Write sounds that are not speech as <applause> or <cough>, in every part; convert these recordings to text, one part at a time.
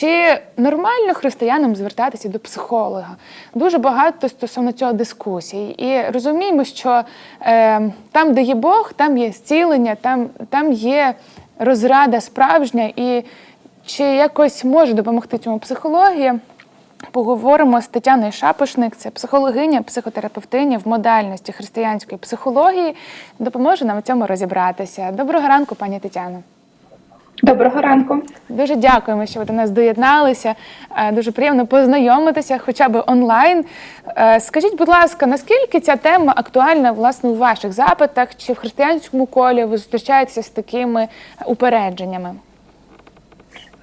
Чи нормально християнам звертатися до психолога? Дуже багато стосовно цього дискусій. І розуміємо, що е, там, де є Бог, там є зцілення, там, там є розрада справжня, і чи якось може допомогти цьому психологія? Поговоримо з Тетяною Шапошник, це психологиня, психотерапевтиня в модальності християнської психології. Допоможе нам у цьому розібратися. Доброго ранку, пані Тетяно. Доброго ранку. Дуже дякуємо, що ви до нас доєдналися. Е, Дуже приємно познайомитися, хоча б онлайн. Е, Скажіть, будь ласка, наскільки ця тема актуальна власне у ваших запитах? Чи в християнському колі ви зустрічаєтеся з такими упередженнями?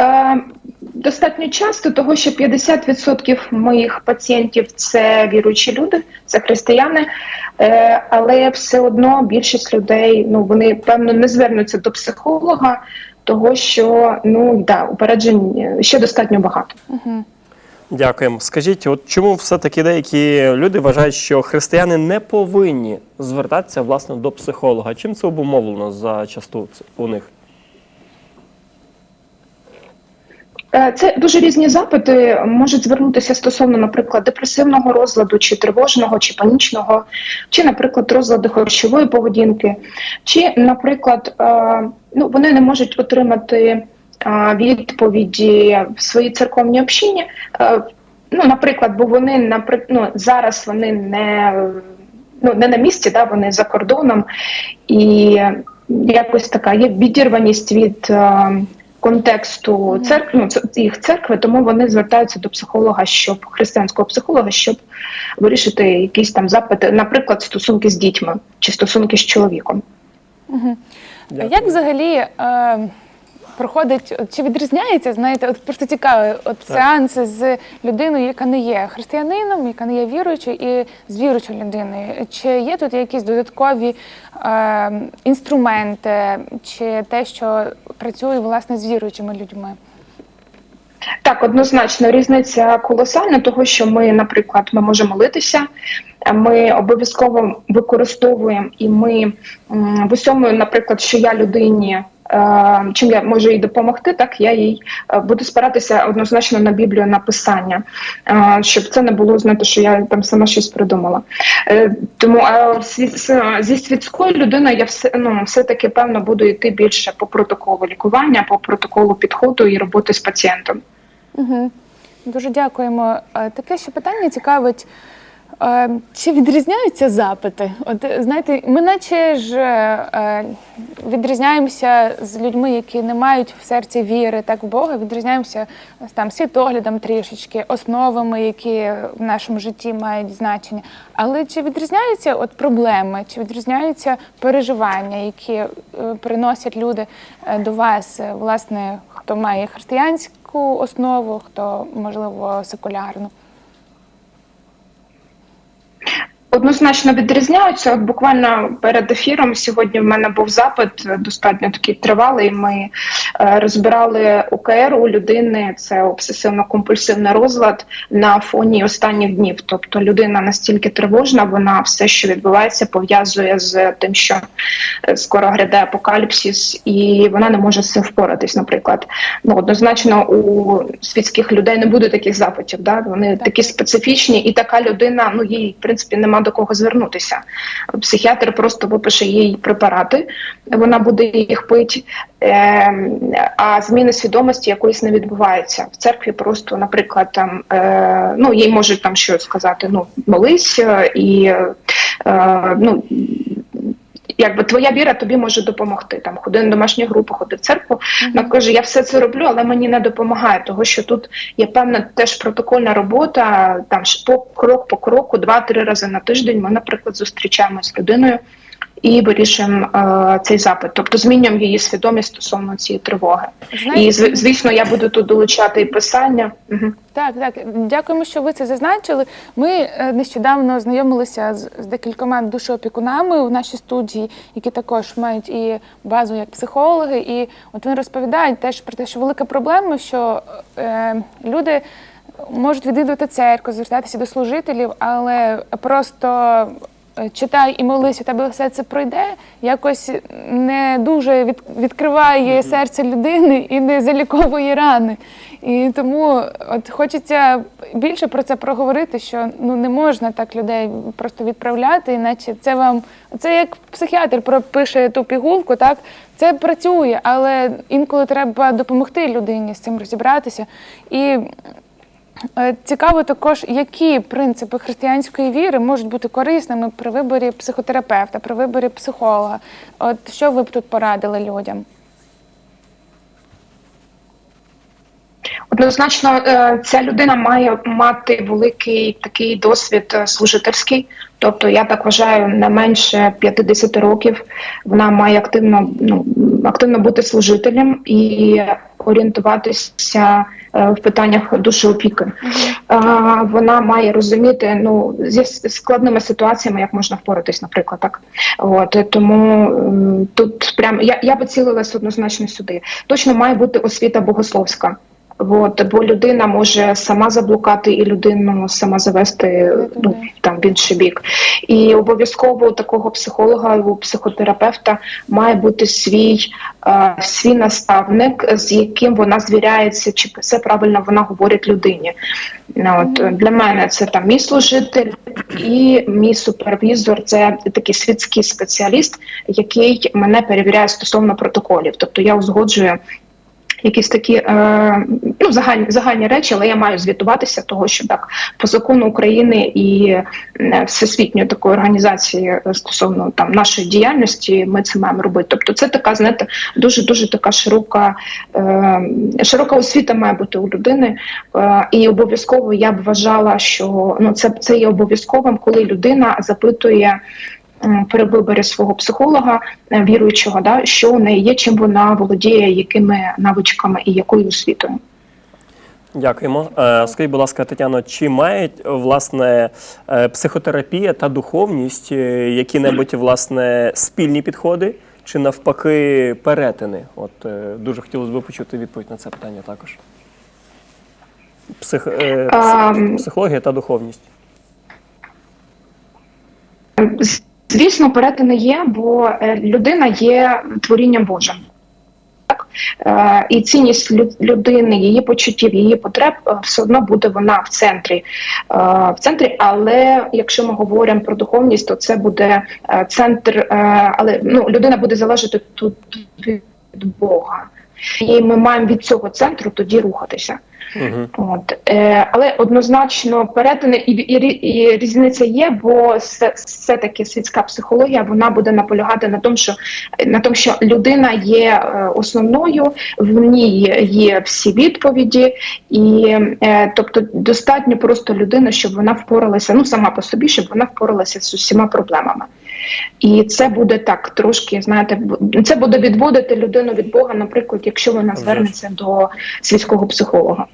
Е, достатньо часто, того що 50% моїх пацієнтів це віруючі люди, це християни, е, але все одно більшість людей ну вони певно не звернуться до психолога, того що ну да, упереджень е, ще достатньо багато. Дякуємо. Скажіть, от чому все-таки деякі люди вважають, що християни не повинні звертатися власне до психолога? Чим це обумовлено за часту у них? Е, Це дуже різні запити можуть звернутися стосовно, наприклад, депресивного розладу, чи тривожного, чи панічного, чи, наприклад, розладу харчової поведінки, чи, наприклад, е, ну вони не можуть отримати е, відповіді в своїй церковній общині. Е, Ну, наприклад, бо вони напри- ну, зараз вони не, ну, не на місці, да, вони за кордоном, і якось така є відірваність від. Контексту церкви, ну, їх церкви, тому вони звертаються до психолога, щоб християнського психолога, щоб вирішити якісь там запити, наприклад, стосунки з дітьми чи стосунки з чоловіком. Дякую. Як взагалі е, проходить, чи відрізняється, знаєте, от просто цікаво, от Так. сеанси з людиною, яка не є християнином, яка не є віруючою, і з віруючою людиною? Чи є тут якісь додаткові е, інструменти, чи те, що працює власне з віруючими людьми? Так, однозначно різниця колосальна, того що ми, наприклад, ми можемо молитися, ми обов'язково використовуємо і ми в усьому, наприклад, що я людині. Е, Чим я можу їй допомогти, так я їй е, буду спиратися однозначно на Біблію на писання, е, щоб це не було знаєте, що я там сама щось придумала. Тому зі, світською людиною я все ну все таки певно буду йти більше по протоколу лікування, по протоколу підходу і роботи з пацієнтом. Угу. Дуже дякуємо. Таке ще питання цікавить. Е, Чи відрізняються запити? От е, знаєте, ми наче ж е, відрізняємося з людьми, які не мають в серці віри, так в Бога, відрізняємося е, там світоглядом трішечки, основами, які в нашому житті мають значення. Але чи відрізняються от проблеми, чи відрізняються переживання, які е, приносять люди е, до вас, е, власне, хто має християнську основу, хто можливо секулярну? Однозначно відрізняються. От буквально перед ефіром сьогодні в мене був запит е, достатньо такий тривалий. Ми е, розбирали ОКР у людини. Це обсесивно-компульсивний розлад на фоні останніх днів. Тобто людина настільки тривожна, вона все, що відбувається, пов'язує з тим, що е, скоро гряде апокаліпсис, і вона не може з цим впоратись. Наприклад, ну однозначно у світських людей не буде таких запитів. Да? Вони Так. такі специфічні, і така людина, ну їй в принципі нема до кого звернутися. Психіатр просто випише їй препарати, вона буде їх пити, е, а зміни свідомості якоїсь не відбуваються. В церкві просто, наприклад, там е, ну їй можуть там щось сказати: ну молись е, і е, ну. Якби твоя віра тобі може допомогти. Там ходи на домашню групу, ходи в церкву. Вона каже, я все це роблю, але мені не допомагає, тому що тут є певна теж протокольна робота. Там по крок по кроку, два-три рази на тиждень. Ми, наприклад, зустрічаємось з людиною і вирішуємо е, цей запит, тобто змінюємо її свідомість стосовно цієї тривоги. Знаєте, І зв- звісно, я буду тут долучати і писання. Угу. Так, так. Дякуємо, що ви це зазначили. Ми е, нещодавно знайомилися з, з декількома душоопікунами у нашій студії, які також мають і базу як психологи. І от вони розповідають теж про те, що велика проблема, що е, люди можуть відвідувати церкву, звертатися до служителів, але просто читай і молись, у тебе все це пройде, якось не дуже від, відкриває серце людини і не заліковує рани. І тому от хочеться більше про це проговорити, що ну не можна так людей просто відправляти, іначе це вам це як психіатр пропише ту пігулку, так це працює, але інколи треба допомогти людині з цим розібратися. І Е, Цікаво також, які принципи християнської віри можуть бути корисними при виборі психотерапевта, при виборі психолога. От що ви б тут порадили людям? Однозначно, е, ця людина має мати великий такий досвід е, служительський. Тобто, я так вважаю, не менше 50 років вона має активно ну активно бути служителем і орієнтуватися е, в питаннях душеопіки. Е, Вона має розуміти ну зі складними ситуаціями, як можна впоратись, наприклад, так от тому тут прям я, я би цілилась однозначно сюди. Точно має бути освіта богословська. От, бо людина може сама заблукати і людину сама завести ну, там в інший бік. І обов'язково у такого психолога, у психотерапевта має бути свій, е, свій наставник, з яким вона звіряється, чи все правильно вона говорить людині. От, Для мене це там мій служитель і мій супервізор це такий світський спеціаліст, який мене перевіряє стосовно протоколів. Тобто я узгоджую якісь такі е, ну загальні загальні речі, але я маю звітуватися, того що так по закону України і всесвітньої такої організації е, стосовно там нашої діяльності, ми це маємо робити. Тобто, це така знаєте, дуже дуже така широка е, широка освіта має бути у людини, е, і обов'язково я б вважала, що ну це це є обов'язковим, коли людина запитує. При виборі свого психолога е, віруючого, да що у неї є, чим вона володіє, якими навичками і якою освітою. Дякуємо. Е, Скажіть, будь ласка, Тетяно, чи мають власне е, психотерапія та духовність які-небудь власне спільні підходи, чи навпаки перетини? От дуже хотілося б почути відповідь на це питання також. Псих, психологія та духовність. Звісно, перетини є, бо е, людина є творінням Божим. Так? Е, І цінність лю- людини, її почуттів, її потреб е, все одно буде вона в центрі. В центрі, але якщо ми говоримо про духовність, то це буде центр, але ну, людина буде залежати тут від Бога. І ми маємо від цього центру тоді рухатися. Угу. От, е, але однозначно перетини і, і, і різниця є, бо все, все таки світська психологія вона буде наполягати на тому, що на тому, що людина є е, основною, в ній є всі відповіді, і е, тобто достатньо просто людини, щоб вона впоралася, ну сама по собі, щоб вона впоралася з усіма проблемами. І це буде так трошки, знаєте, це буде відводити людину від Бога, наприклад, якщо вона звернеться до сільського психолога.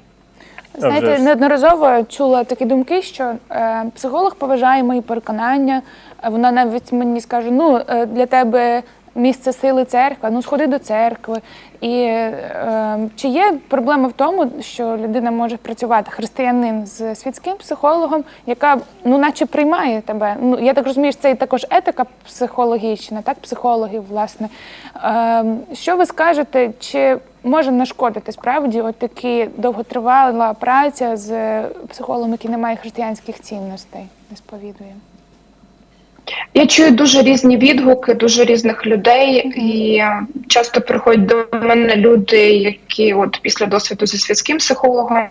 Знаєте, неодноразово чула такі думки, що е, психолог поважає мої переконання. е, Вона навіть мені скаже: ну е, для тебе місце сили церква, ну сходи до церкви. І е, чи є проблема в тому, що людина може працювати християнин з світським психологом, яка ну, наче приймає тебе? Ну я так розумію, що це і також етика психологічна, так, психологів, власне. Е, що ви скажете, чи може нашкодити справді от такі довготривала праця з психологом, який не має християнських цінностей, не сповідує? Я чую дуже різні відгуки, дуже різних людей, і часто приходять до мене люди, які от після досвіду зі світським психологом.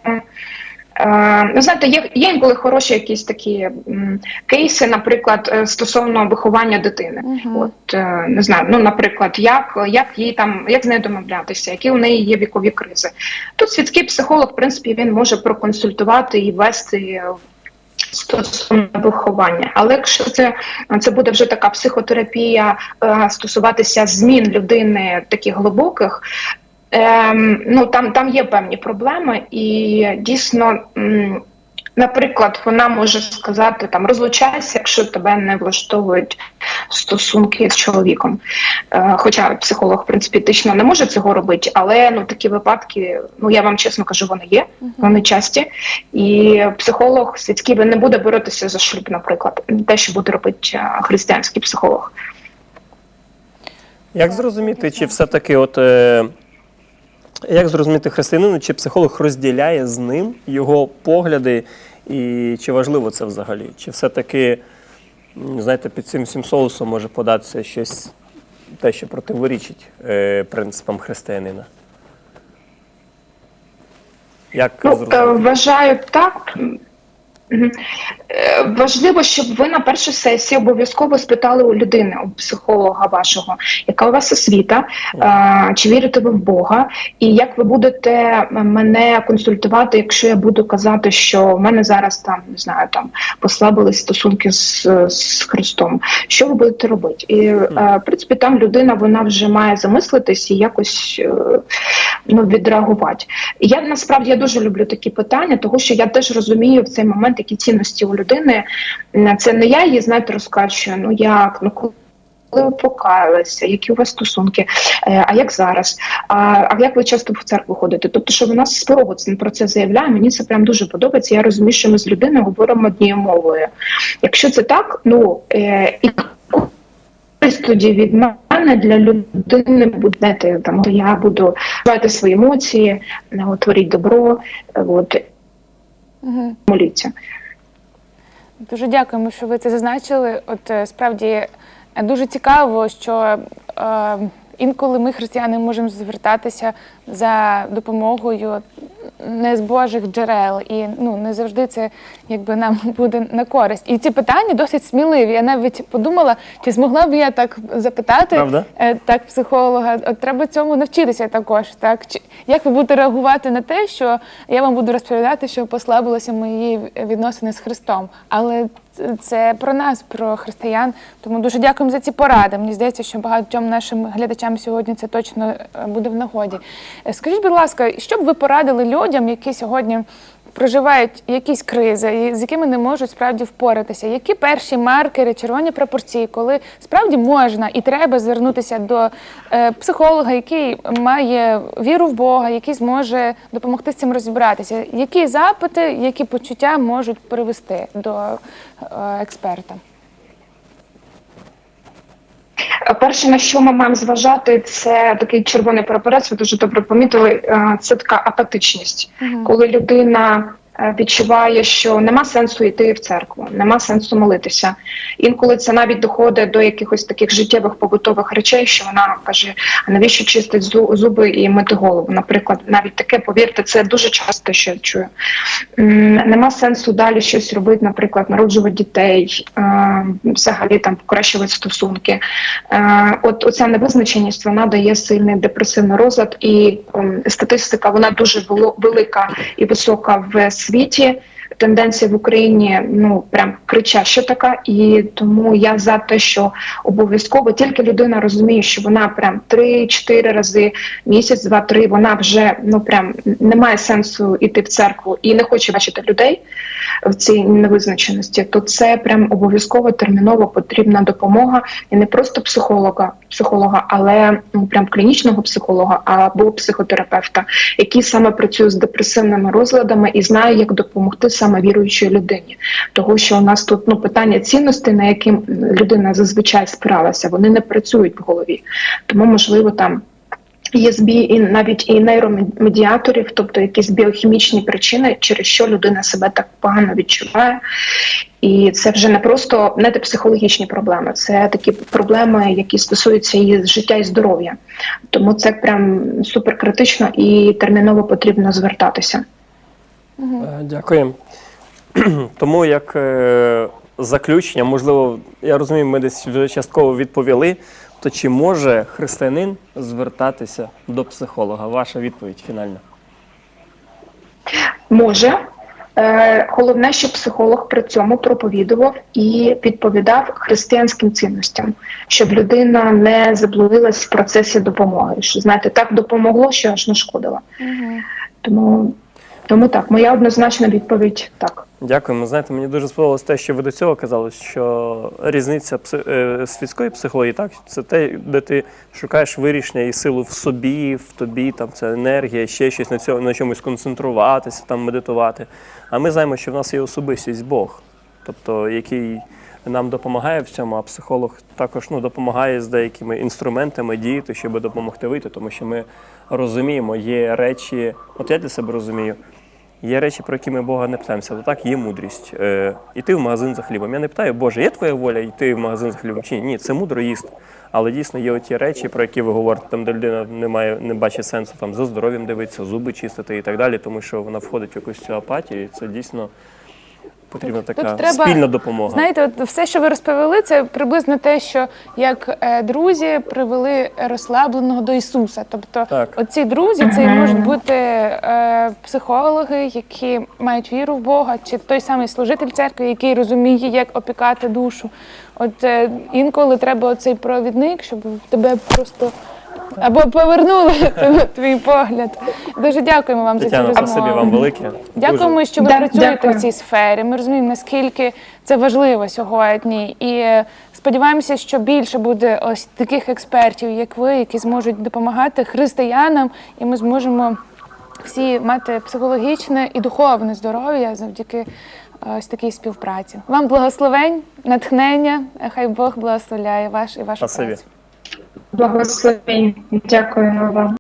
Ну, знаєте, є, є інколи хороші якісь такі м, кейси, наприклад, е, стосовно виховання дитини. Мгм. От е, не знаю, ну наприклад, як, як їй там, як з нею домовлятися, які у неї є вікові кризи. Тут світський психолог, в принципі, він може проконсультувати і вести стосовно виховання. Але якщо це, це буде вже така психотерапія е, стосуватися змін людини таких глибоких. Ем, ну там, там є певні проблеми, і дійсно м, Наприклад, вона може сказати там розлучайся, якщо тебе не влаштовують стосунки з чоловіком. Е, Хоча психолог, в принципі, етично не може цього робити, але ну такі випадки, ну я вам чесно кажу, вони є, вони часті. І психолог світський не буде боротися за шлюб, наприклад, те, що буде робити е, християнський психолог. Як зрозуміти, чи все-таки от. Е, як зрозуміти християнину, чи психолог розділяє з ним його погляди, і чи важливо це взагалі? Чи все-таки, знаєте, під цим всім соусом може податися щось те, що противорічить е, принципам християнина? Як Ну, е, зрозуміти? вважаю так. Е, Важливо, щоб ви на першій сесії обов'язково спитали у людини, у психолога вашого, яка у вас освіта, чи вірите ви в Бога, і як ви будете мене консультувати, якщо я буду казати, що в мене зараз там не знаю, там послабились стосунки з, з Христом. Що ви будете робити? І е, в принципі, там людина вона вже має замислитись і якось е, ну, відреагувати. Я насправді я дуже люблю такі питання, тому що я теж розумію в цей момент, які цінності у людини. Це не я її знаєте, розкачую. Ну як ну коли ви покаялися, які у вас стосунки, Е, а як зараз? А, а як ви часто в церкву ходите? Тобто, що вона з порогу про це заявляє, мені це прям дуже подобається. Я розумію, що ми з людиною говоримо однією мовою. Якщо це так, ну е, і тоді від мене для людини буде там я буду вживати свої емоції, е, творіть добро, е, от Угу. моліться. Дуже дякуємо, що ви це зазначили. От е, справді е, дуже цікаво, що е, інколи ми, християни, можемо звертатися за допомогою не з Божих джерел, і ну не завжди це якби нам <laughs> буде на користь. І ці питання досить сміливі. Я навіть подумала, чи змогла б я так запитати Правда? е, так психолога. От треба цьому навчитися також. Так чи як ви будете реагувати на те, що я вам буду розповідати, що послабилися мої відносини з Христом? Але це- про нас, про християн. Тому дуже дякуємо за ці поради. Мені здається, що багатьом нашим глядачам сьогодні це точно е, буде в нагоді. Е, Скажіть, будь ласка, що б ви порадили людям, які сьогодні проживають якісь кризи, з якими не можуть справді впоратися? Які перші маркери, червоні пропорції, коли справді можна і треба звернутися до е, психолога, який має віру в Бога, який зможе допомогти з цим розібратися? Які запити, які почуття можуть привести до е, експерта? Е, Перше, на що ми маємо зважати, це такий червоний прапорець. Ви дуже добре помітили. е, Це така апатичність, коли людина відчуває, що нема сенсу йти в церкву, нема сенсу молитися. Інколи це навіть доходить до якихось таких життєвих побутових речей, що вона каже: а навіщо чистить зу- зуби і мити голову? Наприклад, навіть таке, повірте, це дуже часто що я чую. Нема сенсу далі щось робити, наприклад, народжувати дітей, е, взагалі там покращувати стосунки. Е, От оця невизначеність вона дає сильний депресивний розлад, і статистика вона дуже велика і висока в світі. Тенденція в Україні ну прям кричаща така, і тому я за те, що обов'язково тільки людина розуміє, що вона прям 3-4 рази місяць, два-три, вона вже ну прям не має сенсу йти в церкву і не хоче бачити людей в цій невизначеності, то це прям обов'язково терміново потрібна допомога. І не просто психолога, психолога, але ну прям клінічного психолога або психотерапевта, який саме працює з депресивними розладами і знає, як допомогти саме віруючій людині. Того, що у нас тут ну питання цінностей, на які людина зазвичай спиралася, вони не працюють в голові, тому можливо там. Є збій і навіть і нейромедіаторів, тобто якісь біохімічні причини, через що людина себе так погано відчуває. І це вже не просто не те психологічні проблеми, це такі проблеми, які стосуються її життя і здоров'я. Тому це прям супер критично і терміново потрібно звертатися. Е, Дякую. <clears throat> Тому як е, заключення, можливо, я розумію, ми десь вже частково відповіли. То чи може християнин звертатися до психолога? Ваша відповідь фінальна. Може. Е, Головне, щоб психолог при цьому проповідував і відповідав християнським цінностям, щоб людина не заблудилась в процесі допомоги. Що знаєте, так допомогло, що аж не шкодило. Тому Тому так, моя однозначна відповідь так. Дякуємо. Знаєте, мені дуже сподобалось те, що ви до цього казали, що різниця пси- е, світської психології, так, це те, де ти шукаєш вирішення і силу в собі, в тобі, там це енергія, ще щось на цьому на чомусь концентруватися, там медитувати. А ми знаємо, що в нас є особистість Бог, тобто який нам допомагає в цьому, а психолог також ну, допомагає з деякими інструментами діяти, щоб допомогти вийти, тому що ми розуміємо, є речі, от я для себе розумію. Є речі, про які ми Бога не питаємося. То так є мудрість. Е, іти в магазин за хлібом. Я не питаю, Боже, є твоя воля йти в магазин за хлібом? Чи ні? Це мудро їсти. Але дійсно є оті речі, про які ви говорите, там, де людина не має, не бачить сенсу там за здоров'ям дивитися, зуби чистити і так далі, тому що вона входить в якусь цю апатію, і це дійсно потрібна Тут така треба, спільна допомога. Знаєте, от все, що ви розповіли, це приблизно те, що як е, друзі привели розслабленого до Ісуса. Тобто, Так. оці друзі це і можуть бути е, психологи, які мають віру в Бога, чи той самий служитель церкви, який розуміє, як опікати душу. От е, інколи треба оцей провідник, щоб тебе просто. Або повернули <laughs> твій погляд. Дуже дякуємо вам за цю Тетяна, розмову. спасибі вам велике. Дякуємо, що ви Да, працюєте дякую. в цій сфері. Ми розуміємо, наскільки це важливо сьогодні. І е, сподіваємося, що більше буде ось таких експертів, як ви, які зможуть допомагати християнам, і ми зможемо всі мати психологічне і духовне здоров'я завдяки е, ось такій співпраці. Вам благословень, натхнення. Хай Бог благословляє ваш і вашу Спасибі. працю. Благословень. Дякуємо вам.